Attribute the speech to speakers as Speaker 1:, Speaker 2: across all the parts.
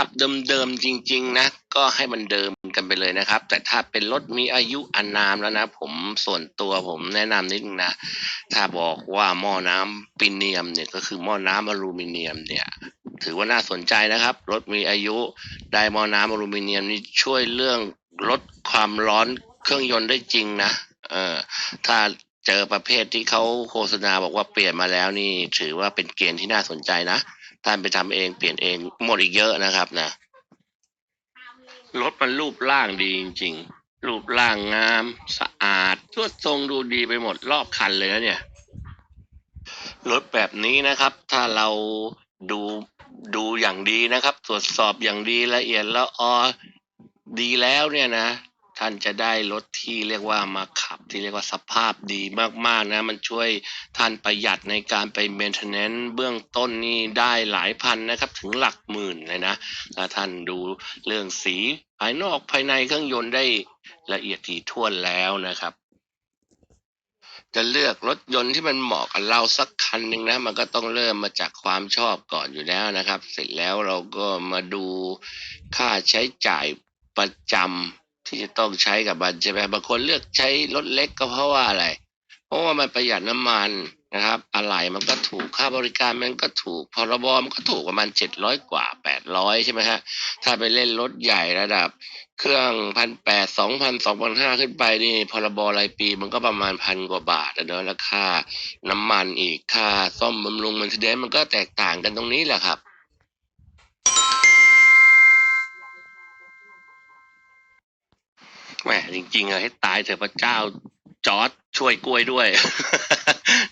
Speaker 1: าพเดิมๆจริง ๆ นะ ก็ให้มันเดิมกันไปเลยนะครับ แต่ถ้าเป็นรถมีอายุอานามแล้วนะ ผมส่วนตัวผมแนะนำนิดนึงนะ ถ้าบอกว่าหม้อน้ำปิเนียมเนี่ยก็คือหม้อน้ำอลูมิเนียมเนี่ย ถือว่าน่าสนใจนะครับ รถมีอายุได้หม้อน้ำอลูมิเนียมนี่ช่วยเรื่องลดความร้อนเครื่องยนต์ได้จริงนะเออถ้าเจอประเภทที่เขาโฆษณาบอกว่าเปลี่ยนมาแล้วนี่ ถือว่าเป็นเกณฑ์ที่น่าสนใจนะ ท่านไปทำเองเปลี่ยนเองหมดอีกเยอะนะครับนะรถมันรูปร่างดีจริง ๆ รูปร่างงาม สะอาดทวดทรงดูดีไปหมดรอบคันเลยนะเนี่ยรถแบบนี้นะครับ ถ้าเราดูดูอย่างดีนะครับ ตรวจสอบอย่างดีละเอียดแล้วออดีแล้วเนี่ยนะ ท่านจะได้รถที่เรียกว่ามาขั ที่เรียกว่าสภาพดีมากๆนะ มันช่วยท่านประหยัดในการไปเมนเทนแนนซ์เบื้องต้นนี่ได้หลายพันนะครับ ถึงหลักหมื่นเลยนะถ้าท่านดูเรื่องสีภายนอกภายในเครื่องยนต์ได้ละเอียดถี่ถ้วนแล้วนะครับจะเลือกรถยนต์ที่มันเหมาะกับเราสักคันหนึ่งนะ มันก็ต้องเริ่มมาจากความชอบก่อนอยู่แล้วนะครับ เสร็จแล้วเราก็มาดูค่าใช้จ่ายประจำ ที่จะต้องใช้กับมันใช่ไหมบางคนเลือกใช้รถเล็กก็เพราะว่าอะไร เพราะว่ามันประหยัดน้ำมันนะครับอะไหล่มันก็ถูกค่าบริการมันก็ถูกพรบมันก็ถูกประมาณเจ็ดร้อยกว่าแปดร้อยใช่ไหมฮะถ้าไปเล่นรถใหญ่ระดับ เครื่องพันแปดสองพันสองพันห้าขึ้นไปนี่พรบรายปีมันก็ประมาณพันกว่าบาทอะเนอะแล้วค่าน้ำมันอีกค่าซ่อมบำรุงมันเดนมันก็แตกต่างกันตรงนี้แหละครับ แหมจริงๆอะให้ตายเถอะพระเจ้าจอร์ดช่วยกล้วยด้วย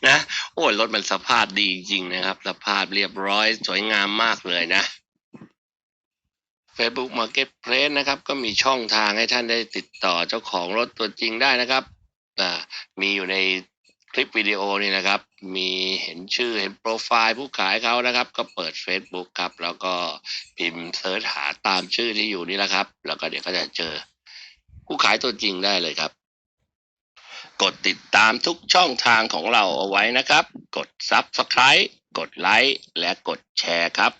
Speaker 1: นะ โอ้รถมันสภาพดีจริงนะครับ สภาพเรียบร้อยสวยงามมากเลยนะ Facebook Marketplace นะครับ ก็มีช่องทางให้ท่านได้ติดต่อเจ้าของรถตัวจริงได้นะครับอ่ามีอยู่ในคลิปวิดีโอนี่นะครับ มีเห็นชื่อเห็นโปรไฟล์ผู้ขายเขานะครับ ก็เปิด Facebook ครับ แล้วก็พิมพ์เสิร์ชหาตามชื่อที่อยู่นี่แหละครับ แล้วก็เดี๋ยวก็จะเจอ ผู้ขายตัวจริงได้เลยครับ กดติดตามทุกช่องทางของเราเอาไว้นะครับ กด Subscribe กดไลค์และกดแชร์ครับ